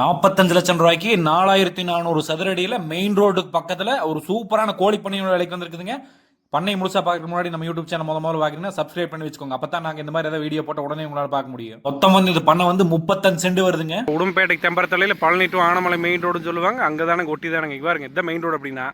நாற்பத்தஞ்சு லட்சம் ரூபாய்க்கு நாலாயிரத்தி நானூறு சதுரடியில் மெயின் ரோடுக்கு பக்கத்தில் ஒரு சூப்பரான கோழி பண்ணையோட விலைக்கு வந்திருக்குதுங்க. பண்ணை முழுசாக பார்க்க முன்னாடி நம்ம யூடியூப் சேனல் முதல் முதல்ல பார்க்குறீங்கன்னா சப்ஸ்கிரைப் பண்ணி வச்சுக்கோங்க. அப்போ தான் நாங்கள் இந்த மாதிரி ஏதாவது வீடியோ போட்ட உடனே உங்களால் பார்க்க முடியும். மொத்தம் வந்து இது பண்ணை வந்து முப்பத்தஞ்சு சென்ட் வருதுங்க. உடும்பேட்டைக்கு தெம்பரத்தலையில் பழனி டு ஆனமலை மெயின் ரோடுன்னு சொல்லுவாங்க. அங்கே தானே ஒட்டி தானே இங்கே பாருங்க இதான் மெயின் ரோடு அப்படின்னா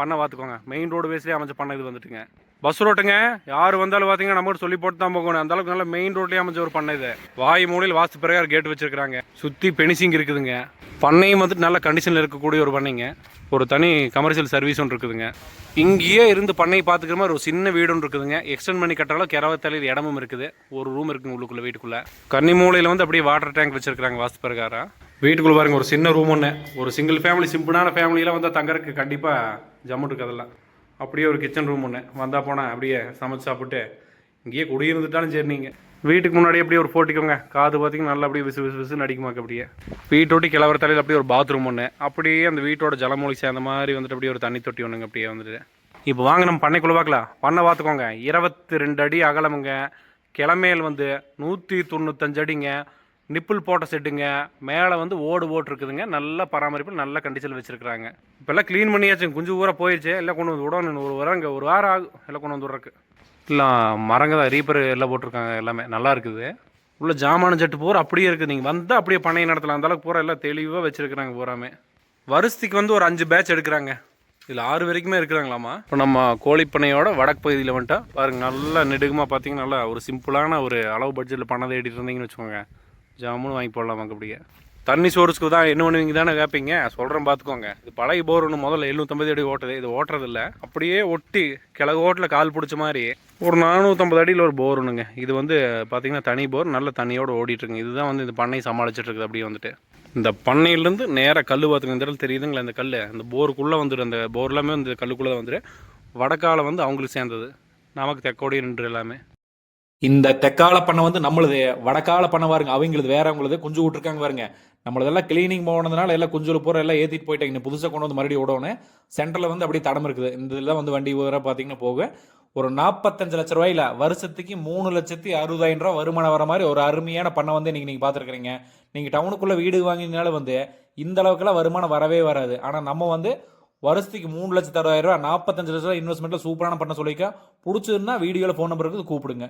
பண்ண பார்த்துக்கோங்க. மெயின் ரோடு பேஸ்லேயே அமைச்ச பண்ண இது வந்துட்டுங்க. பஸ் ரோட்டுங்க. யார் வந்தாலும் பார்த்தீங்கன்னா நம்ம சொல்லி போட்டு தான் போகணும். அந்த அளவுக்கு நல்ல மெயின் ரோட்லேயே அமைஞ்ச ஒரு பண்ணை இது. வாய் மூலையில் வாஸ்து பிரகாரம் கேட் வச்சிருக்காங்க சுற்றி பெனிசிங் இருக்குதுங்க. பண்ணையும் வந்துட்டு நல்ல கண்டிஷனில் இருக்கக்கூடிய ஒரு பண்ணைங்க. ஒரு தனி கமர்ஷியல் சர்வீஸ் ஒன்று இருக்குதுங்க. இங்கேயே இருந்து பண்ணை பார்த்துக்கிற மாதிரி ஒரு சின்ன வீடு ஒன்று இருக்குதுங்க. எக்ஸ்டெண்ட் பண்ணி கட்டாலும் கிரவத்தலையில் இடமும் இருக்குது. ஒரு ரூம் இருக்குங்க உள்ளுக்குள்ள வீட்டுக்குள்ளே. கன்னி மூலையில் வந்து அப்படியே வாட்டர் டேங்க் வச்சிருக்காங்க வாஸ்து பிரகாரம் வீட்டுக்குள்ளே பாருங்க ஒரு சின்ன ரூம் ஒன்று ஒரு சிங்கிள் ஃபேமிலி சிம்பிளான ஃபேமிலியெலாம் வந்து தங்கறதுக்கு கண்டிப்பாக ஜம்முட்டு இருக்கு அதெல்லாம். அப்படியே ஒரு கிச்சன் ரூம் ஒன்று வந்தால் போனால் அப்படியே சமைச்சு சாப்பிட்டு இங்கேயே குடியிருந்துட்டாலும் சரி நீங்கள் வீட்டுக்கு முன்னாடி அப்படியே ஒரு போட்டிக்கோங்க காது பார்த்தீங்கன்னா நல்லா அப்படியே விசு விசு விசுன்னு அடிக்குமாக்க அப்படியே. வீட்டோட்டி கிளவர தலையில் அப்படியே ஒரு பாத்ரூம் ஒன்று அப்படியே அந்த வீட்டோட ஜலமூலி சேர்ந்த மாதிரி வந்துட்டு அப்படியே ஒரு தண்ணி தொட்டி ஒன்றுங்க அப்படியே வந்துட்டு. இப்போ வாங்க நம்ம பண்ணைக்குள்ள பார்க்கலாம். பண்ணை பார்த்துக்கோங்க. இருபத்தி ரெண்டு அடி அகலமுங்க. கிளமையில் வந்து நூற்றி தொண்ணூத்தஞ்சு அடிங்க. நிப்பிள் போட்ட செட்டுங்க. மேலே வந்து ஓடு ஓட்டு இருக்குதுங்க நல்ல பராமரிப்பு நல்ல கண்டிஷனில் வச்சுருக்குறாங்க. இப்போல்லாம் க்ளீன் பண்ணியாச்சு. குஞ்சு ஊரா போயிடுச்சு எல்லாம் கொண்டு வந்து விடணும். ஒரு வாரம் இங்கே ஒரு வாரம் ஆகும். எல்லாம் கொண்டு வந்து விட்றக்கு இல்லை மரங்க தான். ரீப்பர் எல்லாம் போட்டிருக்காங்க எல்லாமே. நல்லா இருக்குது. உள்ள ஜாமான ஜட்டு பூரா அப்படியே இருக்குது. நீங்கள் வந்தால் அப்படியே பண்ணையை நடத்தலாம். அந்த அளவுக்கு பூரா எல்லாம் தெளிவாக வச்சுருக்குறாங்க பூராமே. வருஷத்துக்கு வந்து ஒரு அஞ்சு பேட்ச் எடுக்கிறாங்க. இதில் ஆறு வரைக்குமே இருக்கிறாங்களாமா? இப்போ நம்ம கோழிப்பனையோட வடக்கு பகுதியில் வந்துட்டால் பாருங்க நல்லா நெடுகமாக பார்த்தீங்கன்னா நல்லா ஒரு சிம்பிளான ஒரு அளவு பட்ஜெட்டில் பண்ண தேடிட்டு இருந்தீங்கன்னு வச்சுக்கோங்க. ஜாமுன்னு வாங்கி போடலாம் அங்கே அப்படியே. தண்ணி சோர்ஸ்க்கு தான் என்ன பண்ணுவீங்க தானே கேட்பீங்க சொல்கிறேன் பார்த்துக்கோங்க இது பழைய போர் ஒன்று முதல்ல எழுநூற்றம்பது அடி ஓட்டுது. இது ஓட்டுறதில்ல. அப்படியே ஒட்டி கிழக்கு ஓட்டில் கால் பிடிச்ச மாதிரி ஒரு நானூற்றம்பது அடியில் ஒரு போர் ஒன்றுங்க இது வந்து பார்த்திங்கன்னா தனி போர் நல்ல தண்ணியோடு ஓடிட்டுருங்க இதுதான் வந்து இந்த பண்ணை சமாளிச்சிட்டு இருக்குது அப்படியே வந்துட்டு. இந்த பண்ணையிலேருந்து நேராக கல் பார்த்துங்க இந்த இடத்துல தெரியுதுங்களா இந்த கல் அந்த போருக்குள்ளே வந்துடும். அந்த போர் எல்லாமே வந்து கல்லுக்குள்ளே தான் வந்துடும். வடக்கால வந்து அவங்களுக்கு சேர்ந்தது. நமக்கு தெக்கோடி நின்று எல்லாமே. இந்த தெக்கால பண்ணை வந்து நம்மளுது வடக்கால பண்ணை பாருங்க அவங்களுது வேறவங்களுது குஞ்சு விட்டுருக்காங்க பாருங்க. நம்மளதெல்லாம் கிளீனிங் போனதுனால எல்லாம் குஞ்சுல பூரா எல்லாம் ஏற்றிட்டு போயிட்டாங்க. புதுசாக கொண்டு வந்து மறுபடியும் விடணும் சென்டரில் வந்து அப்படியே தடம் இருக்குது. இந்த இதெல்லாம் வந்து வண்டி வர பார்த்தீங்கன்னா போக ஒரு நாற்பத்தஞ்சு லட்ச ரூபாயில் வருஷத்துக்கு மூணு லட்சத்தி அறுபதாயிரம் ரூபா வருமானம் வர மாதிரி ஒரு அருமையான பண்ணை வந்து இன்றைக்கி நீங்கள் பார்த்துருக்குறீங்க நீங்கள் டவுனுக்குள்ளே வீடு வாங்கினால வந்து இந்த அளவுக்குலாம் வருமானம் வரவே வராது. ஆனால் நம்ம வந்து வருஷத்துக்கு மூணு லட்சத்து அறுபதாயிரம் ரூபா நாற்பத்தஞ்சு லட்ச ரூபா இன்வெஸ்ட்மெண்ட்டில் சூப்பரான பண்ண சொல்லிக்கா பிடிச்சிருந்தா வீடியோவில் ஃபோன் நம்பருக்கு கூப்பிடுங்க.